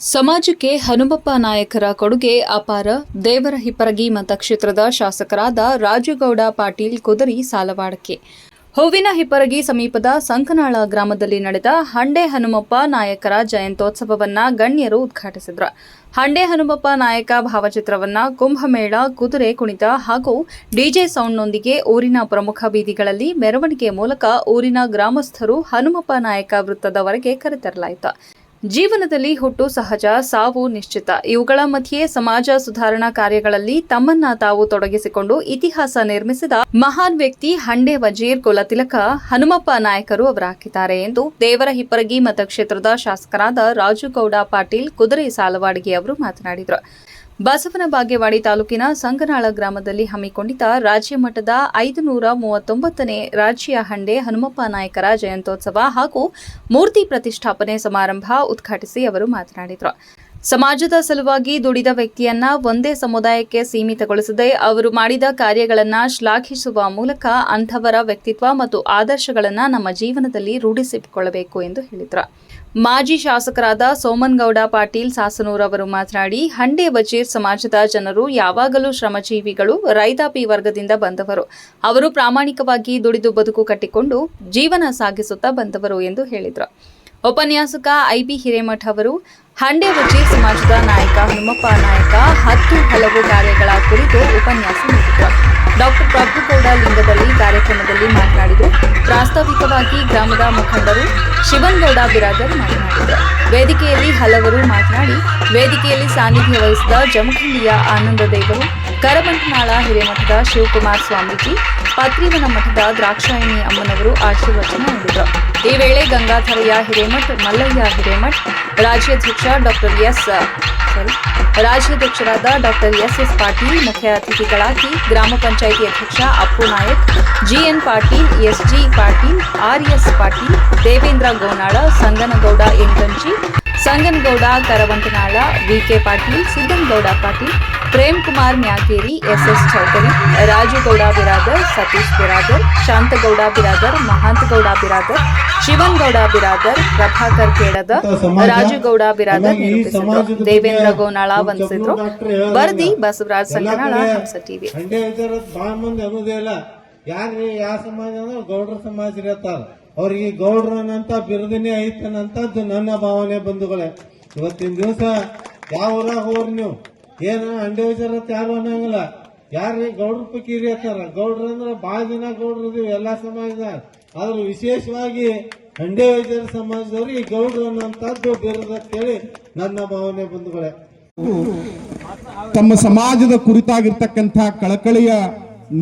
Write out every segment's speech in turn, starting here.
ಸಮಾಜಕ್ಕೆ ಹನುಮಪ್ಪ ನಾಯಕರ ಕೊಡುಗೆ ಅಪಾರ. ದೇವರ ಹಿಪ್ಪರಗಿ ಮತಕ್ಷೇತ್ರದ ಶಾಸಕರಾದ ರಾಜುಗೌಡ ಪಾಟೀಲ್ ಕುದರಿ ಸಾಲವಾಡಕ್ಕೆ. ಹೂವಿನ ಹಿಪ್ಪರಗಿ ಸಮೀಪದ ಸಂಕನಾಳ ಗ್ರಾಮದಲ್ಲಿ ನಡೆದ ಹಂಡೆ ಹನುಮಪ್ಪ ನಾಯಕರ ಜಯಂತ್ಯೋತ್ಸವವನ್ನ ಗಣ್ಯರು ಉದ್ಘಾಟಿಸಿದರು. ಹಂಡೆ ಹನುಮಪ್ಪ ನಾಯಕ ಭಾವಚಿತ್ರವನ್ನ ಕುಂಭಮೇಳ, ಕುದುರೆ ಕುಣಿತ ಹಾಗೂ ಡಿಜೆ ಸೌಂಡ್ನೊಂದಿಗೆ ಊರಿನ ಪ್ರಮುಖ ಬೀದಿಗಳಲ್ಲಿ ಮೆರವಣಿಗೆ ಮೂಲಕ ಊರಿನ ಗ್ರಾಮಸ್ಥರು ಹನುಮಪ್ಪ ನಾಯಕ ವೃತ್ತದವರೆಗೆ ಕರೆತರಲಾಯಿತು. ಜೀವನದಲ್ಲಿ ಹುಟ್ಟು, ಸಹಜ, ಸಾವು, ನಿಶ್ಚಿತ. ಇವುಗಳ ಮಧ್ಯೆ ಸಮಾಜ ಸುಧಾರಣಾ ಕಾರ್ಯಗಳಲ್ಲಿ ತಮ್ಮನ್ನ ತಾವು ತೊಡಗಿಸಿಕೊಂಡು ಇತಿಹಾಸ ನಿರ್ಮಿಸಿದ ಮಹಾನ್ ವ್ಯಕ್ತಿ ಹಂಡೆ ವಜೀರ್ ಕುಲತಿಲಕ ಹನುಮಪ್ಪ ನಾಯಕರು ಅವರಾಗಿದ್ದಾರೆ ಎಂದು ದೇವರ ಹಿಪ್ಪರಗಿ ಮತಕ್ಷೇತ್ರದ ಶಾಸಕರಾದ ರಾಜುಗೌಡ ಪಾಟೀಲ್ ಕುದುರೆ ಸಾಲವಾಡಿಗೆ ಅವರು ಮಾತನಾಡಿದರು. ಬಸವನ ಬಾಗೇವಾಡಿ ತಾಲೂಕಿನ ಸಂಗನಾಳ ಗ್ರಾಮದಲ್ಲಿ ಹಮ್ಮಿಕೊಂಡಿದ್ದ ರಾಜ್ಯ ಮಟ್ಟದ ಐದುನೂರ ಮೂವತ್ತೊಂಬತ್ತನೇ ರಾಜ್ಯ ಹಂಡೆ ಹನುಮಪ್ಪ ನಾಯಕರ ಜಯಂತೋತ್ಸವ ಹಾಗೂ ಮೂರ್ತಿ ಪ್ರತಿಷ್ಠಾಪನೆ ಸಮಾರಂಭ ಉದ್ಘಾಟಿಸಿ ಅವರು ಮಾತನಾಡಿದರು. ಸಮಾಜದ ಸಲುವಾಗಿ ದುಡಿದ ವ್ಯಕ್ತಿಯನ್ನ ಒಂದೇ ಸಮುದಾಯಕ್ಕೆ ಸೀಮಿತಗೊಳಿಸದೆ ಅವರು ಮಾಡಿದ ಕಾರ್ಯಗಳನ್ನ ಶ್ಲಾಘಿಸುವ ಮೂಲಕ ಅಂಥವರ ವ್ಯಕ್ತಿತ್ವ ಮತ್ತು ಆದರ್ಶಗಳನ್ನು ನಮ್ಮ ಜೀವನದಲ್ಲಿ ರೂಢಿಸಿಕೊಳ್ಳಬೇಕು ಎಂದು ಹೇಳಿದರು. ಮಾಜಿ ಶಾಸಕರಾದ ಸೋಮನ್ಗೌಡ ಪಾಟೀಲ್ ಸಾಸನೂರ್ ಅವರು ಮಾತನಾಡಿ, ಹಂಡೆ ವಜೀರ್ ಸಮಾಜದ ಜನರು ಯಾವಾಗಲೂ ಶ್ರಮಜೀವಿಗಳು, ರೈತಾಪಿ ವರ್ಗದಿಂದ ಬಂದವರು. ಅವರು ಪ್ರಾಮಾಣಿಕವಾಗಿ ದುಡಿದು ಬದುಕು ಕಟ್ಟಿಕೊಂಡು ಜೀವನ ಸಾಗಿಸುತ್ತಾ ಬಂದವರು ಎಂದು ಹೇಳಿದರು. ಉಪನ್ಯಾಸಕ ಐಬಿ ಹಿರೇಮಠ್ ಅವರು, ಹಂಡೆ ವಜೀರ್ ಸಮಾಜದ ನಾಯಕ ಹನುಮಪ್ಪ ನಾಯಕ, ಹತ್ತು ಹಲವು ಕಾರ್ಯಗಳ ಕುರಿತು ಉಪನ್ಯಾಸ ಪ್ರಾಸ್ತಾವಿಕವಾಗಿ ಗ್ರಾಮದ ಮುಖಂಡರು ಶಿವನ್ಗೌಡ ಬಿರಾದರ್ ಮಾತನಾಡಿದರು. ವೇದಿಕೆಯಲ್ಲಿ ಹಲವರು ಮಾತನಾಡಿ, ವೇದಿಕೆಯಲ್ಲಿ ಸಾನ್ನಿಧ್ಯ ವಹಿಸಿದ ಜಮಖಂಡಿಯ ಆನಂದ ದೇವರು ಕರಬಂಟನಾಳ ಹಿರೇಮಠದ ಶಿವಕುಮಾರ್ ಸ್ವಾಮೀಜಿ, ಪತ್ರಿವನ ಮಠದ ದ್ರಾಕ್ಷಾಯಿಣಿ ಅಮ್ಮನವರು ಆಶೀರ್ವಚನ ನೀಡಿದರು. ಈ ವೇಳೆ ಗಂಗಾಧರಯ್ಯ ಹಿರೇಮಠ್, ಮಲ್ಲಯ್ಯ ಹಿರೇಮಠ್, ರಾಜ್ಯಾಧ್ಯಕ್ಷ ಡಾಕ್ಟರ್ ಎಸ್ ರಾಜ್ಯಾಧ್ಯಕ್ಷರಾದ ಡಾಕ್ಟರ್ ಎಸ್ ಎಸ್ ಪಾಟೀಲ್, ಮುಖ್ಯ ಅತಿಥಿಗಳಾಗಿ ಗ್ರಾಮ ಪಂಚಾಯಿತಿ ಅಧ್ಯಕ್ಷ Appu Nayak, GN Patil, SG Patil RS Patil, Devendra Gonal, Sanganagouda Enganji Sanganagouda Karavantanal VK Patil, Siddanagouda Patil Prem Kumar Makeri S S Chaudhari Rajugouda Biradar Satish Biradar Shantagouda Biradar Mahantagouda Biradar Shivangouda Biradar Prabhakar Kedad Rajugouda Biradar ನಿರೂಪಿಸಿದ್ರು. Devendra Gonal ವಂದಿಸಿದ್ರು. ಬರ್ದಿ ಬಸವರಾಜ್ ಸಂಕನಾಳ ಹಂಸ TV. ಯಾರ್ರಿ ಯಾವ ಸಮಾಜ ಅಂದ್ರೆ ಗೌಡ್ರ ಸಮಾಜ ಇರತ್ತಾರ. ಅವ್ರಿಗೆ ಗೌಡ್ರನಂತ ಬಿರುದನೆ ಐತನಂತದ್ದು ನನ್ನ ಭಾವನೆ ಬಂಧುಗಳೇ. ಇವತ್ತಿನ ದಿವಸ ಯಾವ ಊರಾಗ ಹೋಗ್ರಿ ನೀವು? ಏನ ಅಂಡೇಜರ್ ಅಂತ ಯಾರು ಅನ್ನಂಗಿಲ್ಲ. ಯಾರೀ ಗೌಡ್ರ ಪೈಕಿ ಅಂತಾರ ಗೌಡ್ರ ಅಂದ್ರೆ ಬಹಳ ಜನ ಗೌಡ್ರು ಇದೀವಿ, ಎಲ್ಲಾ ಸಮಾಜದಾಗ. ಆದ್ರೆ ವಿಶೇಷವಾಗಿ ವಿಚಾರ ಸಮಾಜದವ್ರು ಈ ಗೌಡ್ರು ಅನ್ನೋಂಥದ್ದು ಬಿರುದ ಅಂತೇಳಿ ನನ್ನ ಭಾವನೆ ಬಂಧುಗಳೇ. ತಮ್ಮ ಸಮಾಜದ ಕುರಿತಾಗಿರ್ತಕ್ಕಂಥ ಕಳಕಳಿಯ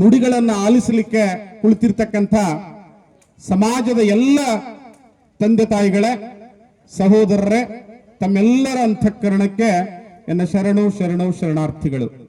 ನುಡಿಗಳನ್ನ ಆಲಿಸಲಿಕ್ಕೆ ಕುಳಿತಿರ್ತಕ್ಕಂಥ ಸಮಾಜದ ಎಲ್ಲ ತಂದೆ ತಾಯಿಗಳೇ, ಸಹೋದರರೇ, ತಮ್ಮೆಲ್ಲರ ಅಂತಃಕರಣಕ್ಕೆ ಎನ್ನ ಶರಣು ಶರಣು ಶರಣಾರ್ಥಿಗಳು.